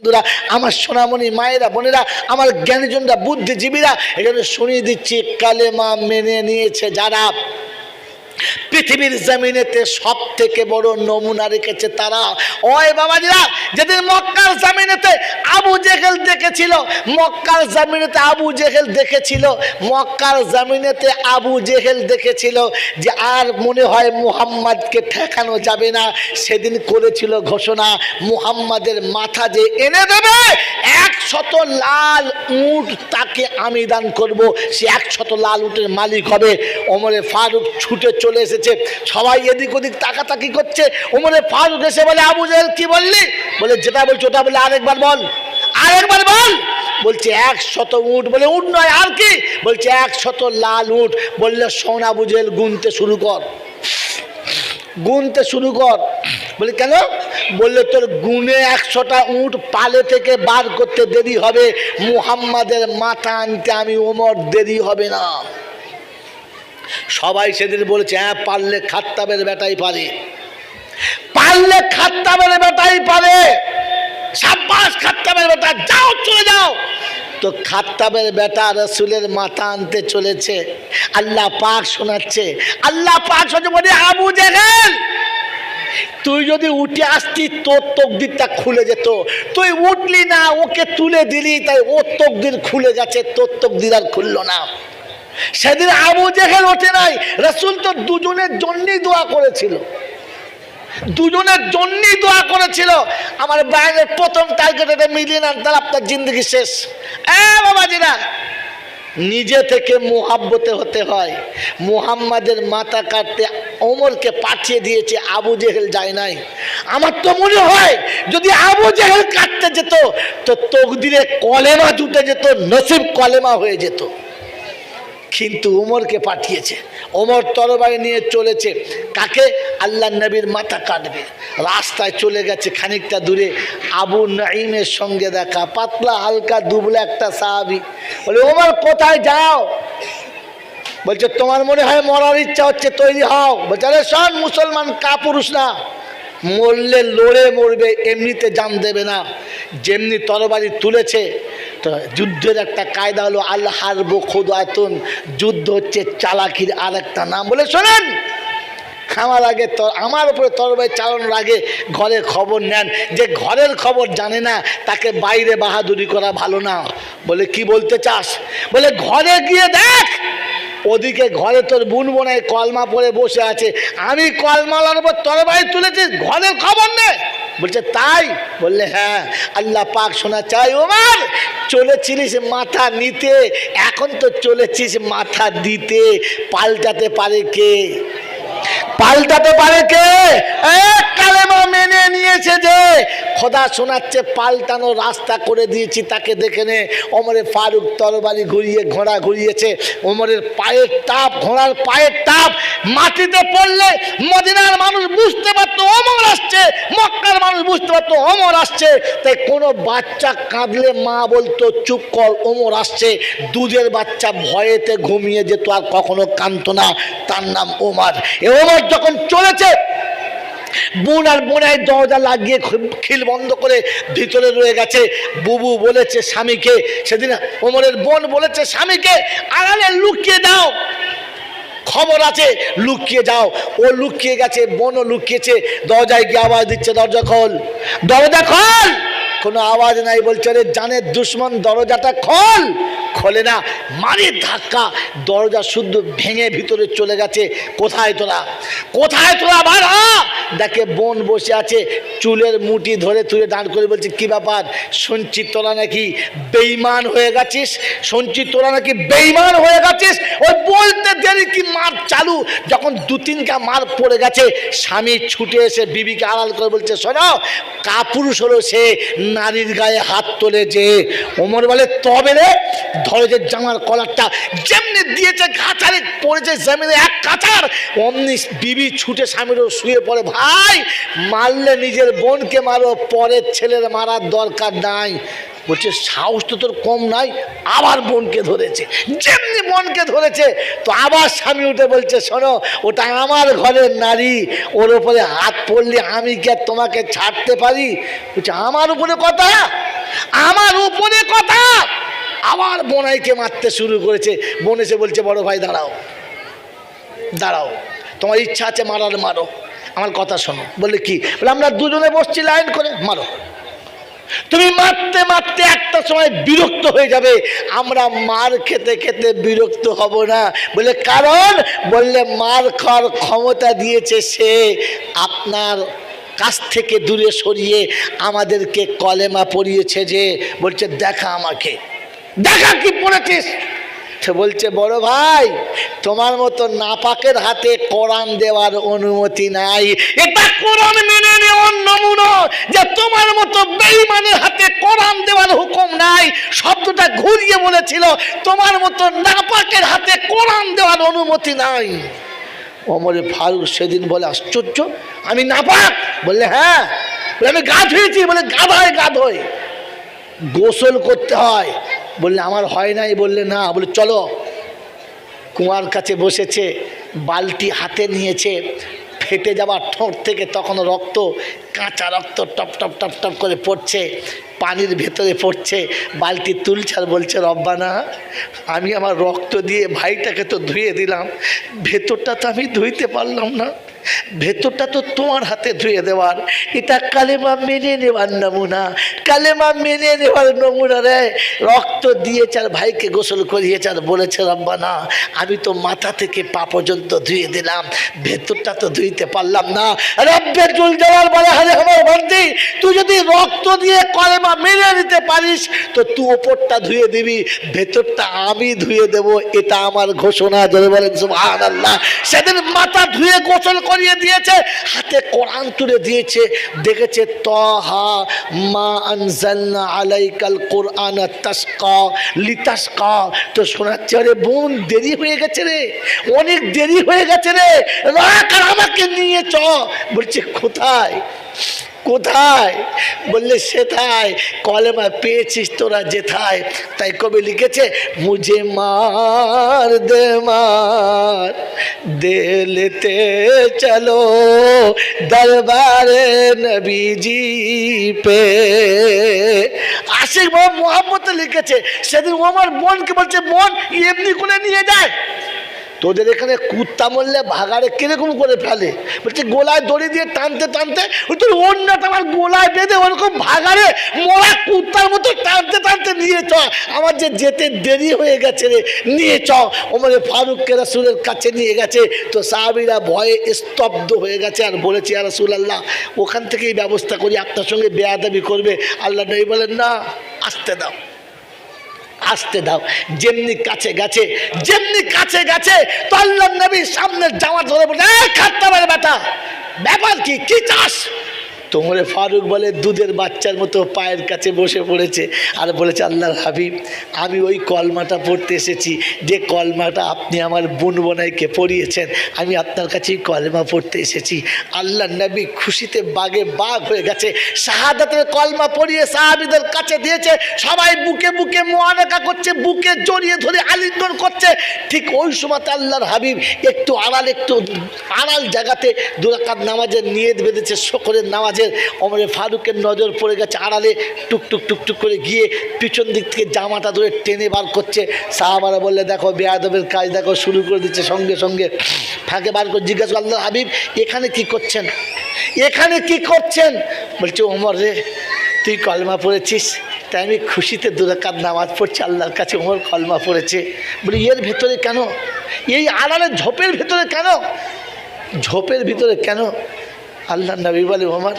বন্ধুরা, আমার সোনামণি মায়েরা, বোনেরা, আমার জ্ঞানীজনরা, বুদ্ধিজীবীরা, এখানে শুনিয়ে দিচ্ছি, কালেমা মেনে নিয়েছে যারা। পৃথিবীর জমিনেতে সব থেকে বড় নমুনা রেখেছে তারা। ওই বাবাজিরা, যেদিন মক্কার জমিনেতে আবু জেহেল দেখেছিল, মক্কার জমিনেতে আবু জেহেল দেখেছিল, মক্কার জমিনেতে আবু জেহেল দেখেছিল যে আর মনে হয় মুহাম্মাদকে ঠেকানো যাবে না। সেদিন করেছিল ঘোষণা, মুহাম্মাদের মাথা যে এনে দেবে, একশত লাল উট তাকে আমি দান করব, সে একশত লাল উটের মালিক হবে। অমরে ফারুক ছুটে চলে এসেছে সবাই এদিক ওদিক তাকাতাকি করছে। ওমরে ফারুক এসে বলে, আবু জাহেল, কি বললি? বলে, যেটা বলছো ওটা বলে আরেকবার বল। আরেকবার বল? বলছে, একশত উট। বলে, উট নয়, আর কি? বলছে, একশত লাল উট। বললে সোনা জাহেল, গুনতে শুরু কর। গুনতে শুরু কর। বলি, কেন? বললে, তোর গুনে একশোটা উঁট পালে থেকে বার করতে দেরি হবে। মুহাম্মাদের মাথা আনতে আমি ওমর দেরি হবে না। সবাই সেদিন বলেছে হ্যাঁ পারলে খাত্তাবের বেটাই পারে। পারলে খাত্তাবের বেটাই পারে। সাব্বাস খাত্তাবের বেটা যাও চলে যাও। তো খাত্তাবের বেটা রসুলের মাথা আনতে চলেছে। আল্লাহ পাক শোনাচ্ছে আল্লাহ পাক শোনাচ্ছে বলে আবু জেহেল তুই যদি উঠে আসতি তোর তকদিরটা খুলে যেত। তুই উঠলি না ওকে তুলে দিলি তাই ওর তকদির খুলে গেছে তোর তকদির আর খুললো না। সেদিন আবু জেহেল ওঠে নাই। রসুল তো দুজনের জন্যই দোয়া করেছিল। দুজনের জন্যই দোয়া করেছিল। আমার বাইরের প্রথম টার্গেট এটা মিলিয়ে নেন তাহলে আপনার জিন্দগি শেষ। এ বাবাজিরা, নিজে থেকে মোহাব্বতে হতে হয়। মুহাম্মাদের মাথা কাটতে ওমরকে পাঠিয়ে দিয়েছে, আবু জেহেল যায় নাই। আমার তো মনে হয়, যদি আবু জেহেল কাটতে যেত, তো তকদিরে কলেমা জুটে যেত, নসিব কলেমা হয়ে যেত। কিন্তু উমরকে পাঠিয়েছে। ওমর তরবারি নিয়ে চলেছে। কাকে? আল্লাহ নবীর মাথা কাটবে। রাস্তায় চলে গেছে খানিকটা দূরে। আবু নাইমের সঙ্গে দেখা। পাতলা, হালকা, দুবলা একটা সাহাবি। বলে ওমর কোথায় যাও? বলছে, তোমার মনে হয় মরার ইচ্ছা হচ্ছে তৈরি হও। বলছে, আরে, শোন, মুসলমান কাপুরুষ না। মরলে লড়ে মরবে, এমনিতে জান দেবে না। যেমনি তরবারি তুলেছে তো যুদ্ধের একটা কায়দা হলো আল্লাহ হারবো খোদায়তন যুদ্ধ হচ্ছে চালাকির আর একটা নাম। বলে, শোনেন খামার আগে তর আমার উপরে তরবারি চালানোর আগে ঘরের খবর নেন। যে ঘরের খবর জানে না, তাকে বাইরে বাহাদুরি করা ভালো না। বলে, কি বলতে চাস? বলে, ঘরে গিয়ে দেখ, ওদিকে ঘরে তোর বুন বোনায় কলমা পরে বসে আছে। আমি কলমালার উপর তরবারি তুলেছি ঘরের খবর নেই বলছে, তাই? বললে হ্যাঁ আল্লাহ পাক শোনা চাই, ওমার, চলেছিলিস মাথা নিতে, এখন তো চলেছিস মাথা দিতে, পাল্টাতে পারে কে? পাল্টাতে পারে কে? কালেমা মেনে নিয়েছে যে খোদা শোনাচ্ছে, পাল্টানো রাস্তা করে দিয়েছি, তাকে দেখে নে। ওমরের ফারুক তরবারি ঘুরিয়ে, ঘোড়া ঘুরিয়েছে। ওমরের পায়ের টাপ ঘোড়ার পায়ের টাপ মাটিতে পড়লে মদিনার মানুষ বুঝতে পারতো অমর আসছে, মক্কার মানুষ বুঝতে পারতো অমর আসছে। তাই কোনো বাচ্চা কাঁদলে মা বলতো, চুপ কর, ওমর আসছে। দুধের বাচ্চা ভয়েতে ঘুমিয়ে যেত আর কখনো কাঁদতো না। তার নাম ওমার। এ ওমর যখন চলেছে বোন আর বোনায় দরজা লাগিয়ে খিল- বন্ধ করে ভিতরে রয়ে গেছে। বুবু বলেছে স্বামীকে, সেদিন ওমরের বোন বলেছে, স্বামীকে আড়ালে লুকিয়ে দাও। খবর আছে, লুকিয়ে যাও। ও লুকিয়ে গেছে, বোনও লুকিয়েছে। দরজায় গিয়ে আওয়াজ দিচ্ছে, দরজা খোল। দরজা খোল! কোনো আওয়াজ নাই, বলছে রে জানের দুশ্মন দরজাটা খোল। খোলে না, মারি ধাক্কা, দরজা শুদ্ধ ভেঙে ভিতরে চলে গেছে। কোথায় তোরা? কোথায় তোরা বাড়া দেখে বোন বসে আছে, চুলের মুঠি ধরে তুলে দাঁড় করে বলছে, কি ব্যাপার? শুনছি তোরা নাকি বেইমান হয়ে গেছিস? শুনছি তোরা নাকি বেইমান হয়ে গেছিস? ওই বলতে দেরি কি মার চালু? যখন দু তিনটা মার পড়ে গেছে, স্বামী ছুটে এসে বিবিকে আড়াল করে বলছে, শোনো, কাপুরুষ হলো সে নারীর গায়ে হাত তোলে যে ওমর বলে, তবে রে ধরে যে জামার কলারটা যেমনি দিয়েছে ঘাচারে পড়েছে জমিনে এক কাছার অমনি বিবি ছুটে স্বামীরও শুয়ে পড়ে। ভাই, মারলে নিজের বোনকে মারো, পরের ছেলের মারার দরকার নাই। বলছে, সাহস তো তোর কম নাই, আবার বোনকে ধরেছে। যেমনি বোনকে ধরেছে, তো আবার স্বামী উঠে বলছে, শোনো, ওটা আমার ঘরের নারী, ওর উপরে হাত পড়লে আমি কি আর তোমাকে ছাড়তে পারি? বলছে, আমার উপরে কথা, আমার উপরে কথা। আবার বোনাইকে মারতে শুরু করেছে, বোন এসে বলছে, বড় ভাই, দাঁড়াও দাঁড়াও, তোমার ইচ্ছা আছে মারার, মারো, আমার কথা শোনো। বললে কি? বলে, আমরা দুজনে বসছি লাইন করে, মারো। তুমি মারতে মারতে একটা সময় বিরক্ত হয়ে যাবে। আমরা মার খেতে খেতে বিরক্ত হব না। বলে, কারণ? বললে, মার খাওয়ার ক্ষমতা দিয়েছে সে। আপনার কাছ থেকে দূরে সরিয়ে আমাদেরকে কলেমা পড়িয়েছে যে। বলছে, দেখা আমাকে। দেখা কি পড়েছিস? সে বলছে, বড় ভাই, তোমার মতো নাপাকের হাতে কোরআন দেওয়ার অনুমতি নাই। এটা কোরআন মেনে নেওয়ার নমুনা শব্দটা ঘুরিয়ে বলেছিল তোমার মতো নাপাকের হাতে কোরআন দেওয়ার অনুমতি নাই। অমরে ফারুক সেদিন বলে আশ্চর্য আমি নাপাক? বললে হ্যাঁ। বলে, আমি গা ধুয়েছি বলে গাধায় গা ধোয় গোসল করতে হয়। বললে আমার হয় নাই? বললে না। বলে চলো। কুয়ার কাছে বসেছে বালতি হাতে নিয়েছে ফেটে যাওয়া ঠোঁট থেকে তখন রক্ত, কাঁচা রক্ত টপ টপ টপ টপ করে পড়ছে, পানির ভেতরে পড়ছে, বালতি তুলছে আর বলছে, রব্বানা, আমি আমার রক্ত দিয়ে ভাইটাকে তো ধুয়ে দিলাম, ভেতরটা তো আমি ধুইতে পারলাম না। ভেতরটা তো তোমার হাতে ধুয়ে দেওয়ার। এটা কালেমা মেনে নেওয়ার নমুনা। কালেমা মেনে নেওয়ার নমুনা রে। রক্ত দিয়েছে আর ভাইকে গোসল করিয়েছে আর বলেছে, রব্বানা, আমি তো মাথা থেকে পা পর্যন্ত ধুয়ে দিলাম। ভেতরটা তো ধুইতে পারলাম না। রব্বে চুল দেওয়ার বলে হারে আমার বান্দি তুই যদি রক্ত দিয়ে কলেমা মেনে নিতে পারিস, তো তুই ওপরটা ধুয়ে দিবি, ভেতরটা আমি ধুয়ে দেব, এটা আমার ঘোষণা যদি বলেন সুবহান আল্লাহ সেদিন মাথা ধুয়ে গোসল করিয়ে দিয়েছে, হাতে কোরআন তুলে দিয়েছে, দেখেছে, তহা মা আনজালনা আলাইকাল কোরআন তাসকা লিতাসকা তো শোনাচ্ছে, আরে বোন, দেরি হয়ে গেছে রে, অনেক দেরি হয়ে গেছে রে, রাখ আমাকে নিয়ে চ। বলছে, কোথায়? কোথায়? বললে সেথায় কলেমা পেয়েছিস তোরা যেথায়? তাই কবি লিখেছে, মুঝে মার দে মার, দেলতে চলো, দরবারে নবীজি পে। আশিক মোহাম্মদ লিখেছে, সেদিন ও আমার বোনকে বলছে, বোন, এমনি করে নিয়ে যায়। তোদের এখানে কুত্তা মরলে ভাগাড়ে কীরকম করে ফেলে? বলছে, গোলায় দড়ি দিয়ে টানতে টানতে তোর অন্যটা আমার গোলায় বেঁধে ওরকম ভাগাড়ে মরা কুত্তার মতো টানতে টানতে নিয়ে চ আমার যে যেতে দেরি হয়ে গেছে রে, নিয়ে চ ওমরে ফারুককে রাসুলের কাছে নিয়ে গেছে। তো সাহাবিরা ভয়ে স্তব্ধ হয়ে গেছে আর বলেছি আর রাসুল আল্লাহ ওখান থেকেই ব্যবস্থা করি, আপনার সঙ্গে বেয়াদাবি করবে। আল্লাহ নই বলেন, না, আসতে দাও। আসতে দাও। যেমনি কাছে গেছে, যেমনি কাছে গেছে তল্লাম নবী সামনে জামা ধরে বলে খাটতে পারে বেটা, ব্যাপার কি? কি চাস? তোমরে ফারুক বলে দুধের বাচ্চার মতো পায়ের কাছে বসে পড়েছে আর বলেছে, আল্লাহর হাবিব, আমি ওই কলমাটা পড়তে এসেছি। যে কলমাটা আপনি আমার বোন বোনাইকে পড়িয়েছেন, আমি আপনার কাছেই কলমা পড়তে এসেছি। আল্লাহ নবী খুশিতে বাগে বাঘ হয়ে গেছে। শাহাদাতের কলমা পড়িয়ে সাহাবিদের কাছে দিয়েছে। সবাই বুকে বুকে মোয়ানাকা করছে, বুকে জড়িয়ে ধরে আলিঙ্গন করছে। ঠিক ওই সময় আল্লাহর হাবিব একটু আড়াল একটু আড়াল জায়গাতে দুরাকাত নামাজের নিয়ত বেঁধেছে, শকরের নামাজের অমরে ফারুকের নজর পড়ে গেছে, আড়ালে টুকটুক টুক টুক টুক করে গিয়ে পিছন দিক থেকে জামাটা ধরে টেনে বার করছে। সাহাবারা বললে, দেখো, বেয়াদবের কাজ দেখো, শুরু করে দিচ্ছে সঙ্গে সঙ্গে। ফাঁকে বার করে জিজ্ঞাসা আল্লাহ হাবিব, এখানে কি করছেন? এখানে কি করছেন? বলছে, ওমর রে, তুই কলমা পড়েছিস? তাই আমি খুশিতে দুরাকাত নামাজ পড়ছি, আল্লাহর কাছে ওমর কলমা পড়েছে। বলি, এর ভেতরে কেন? এই আড়ালে ঝোপের ভেতরে কেন? ঝোপের ভিতরে কেন? আল্লাহ নবী বলে, ওমর,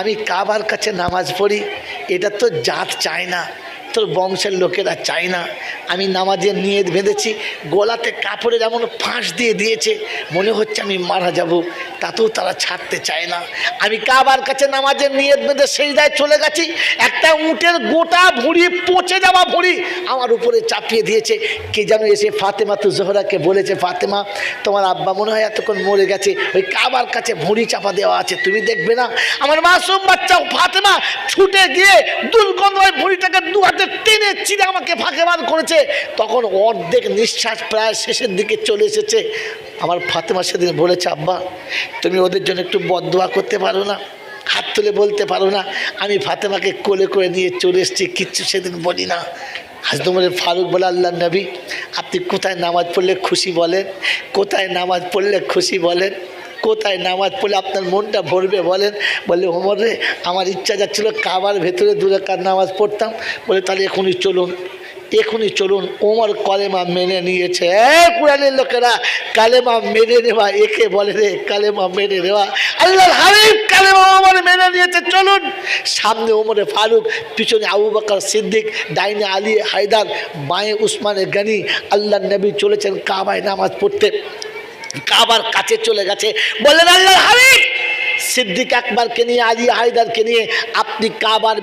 আমি কাবার কাছে নামাজ পড়ি, এটা তো জাত চায় না, তোর বংশের লোকেরা চায় না। আমি নামাজের নিয়ে বেঁধেছি, গোলাতে কাপড়ে যেমন ফাঁস দিয়ে দিয়েছে, মনে হচ্ছে আমি মারা যাব। তাতেও তারা ছাড়তে চায় না। আমি কাবার কাছে নামাজের নিয়ত বেঁধে সেই দায় চলে গেছি। একটা উটের গোটা ভুঁড়ি পচে যাওয়া ভুঁড়ি আমার উপরে চাপিয়ে দিয়েছে। কে যেন এসে ফাতেমা তু জোহরাকে বলেছে, ফাতেমা, তোমার আব্বা মনে হয় এতক্ষণ মরে গেছে। ওই কাবার কাছে ভুঁড়ি চাপা দেওয়া আছে, তুমি দেখবে না? আমার মাসুম বাচ্চা ফাতেমা ছুটে গিয়ে দুর্গন্ধ ওই ভুঁড়িটাকে দু হাতে টেনে চিরে আমাকে ফাঁকে বার করেছে। তখন অর্ধেক নিঃশ্বাস প্রায় শেষের দিকে চলে এসেছে। আমার ফাতেমা সেদিন বলেছে, আব্বা তুমি ওদের জন্য একটু বদোয়া করতে পারো না, হাত তুলে বলতে পারো না। আমি ফাতেমাকে কোলে করে নিয়ে চলে এসেছি, কিচ্ছু সেদিন বলি না। হাজদমরের ফারুক বলে, আল্লাহ নবী, আপনি কোথায় নামাজ পড়লে খুশি বলেন? কোথায় নামাজ পড়লে খুশি বলেন? কোথায় নামাজ পড়লে আপনার মনটা ভরবে বলেন? বলে, ওমর রে, আমার ইচ্ছা যাচ্ছিল কাবার ভেতরে দু দুরাকার নামাজ পড়তাম। বলে, তাহলে এখনই চলুন। এখনই চলুন ওমর কলেমা মেনে নিয়েছে। কুরানের লোকেরা, কালেমা মেনে নেওয়া একে বলে রে, কালেমা মেনে নেওয়া। আল্লাহ হাবিব কালেমা ওমর মেনে নিয়েছে, চলুন। সামনে ওমরে ফারুক, পিছনে আবু বকর সিদ্দিক, ডাইনে আলী হায়দার, বাঁয়ে উসমানে গানি। আল্লাহ নবী চলেছেন কাবায় নামাজ পড়তে। কাবার কাছে চলে গেছে। বললেন আল্লাহ হাবিব, সিদ্দিক আকবরকে নিয়ে, আলী হায়দারকে নিয়ে আপনি কাবার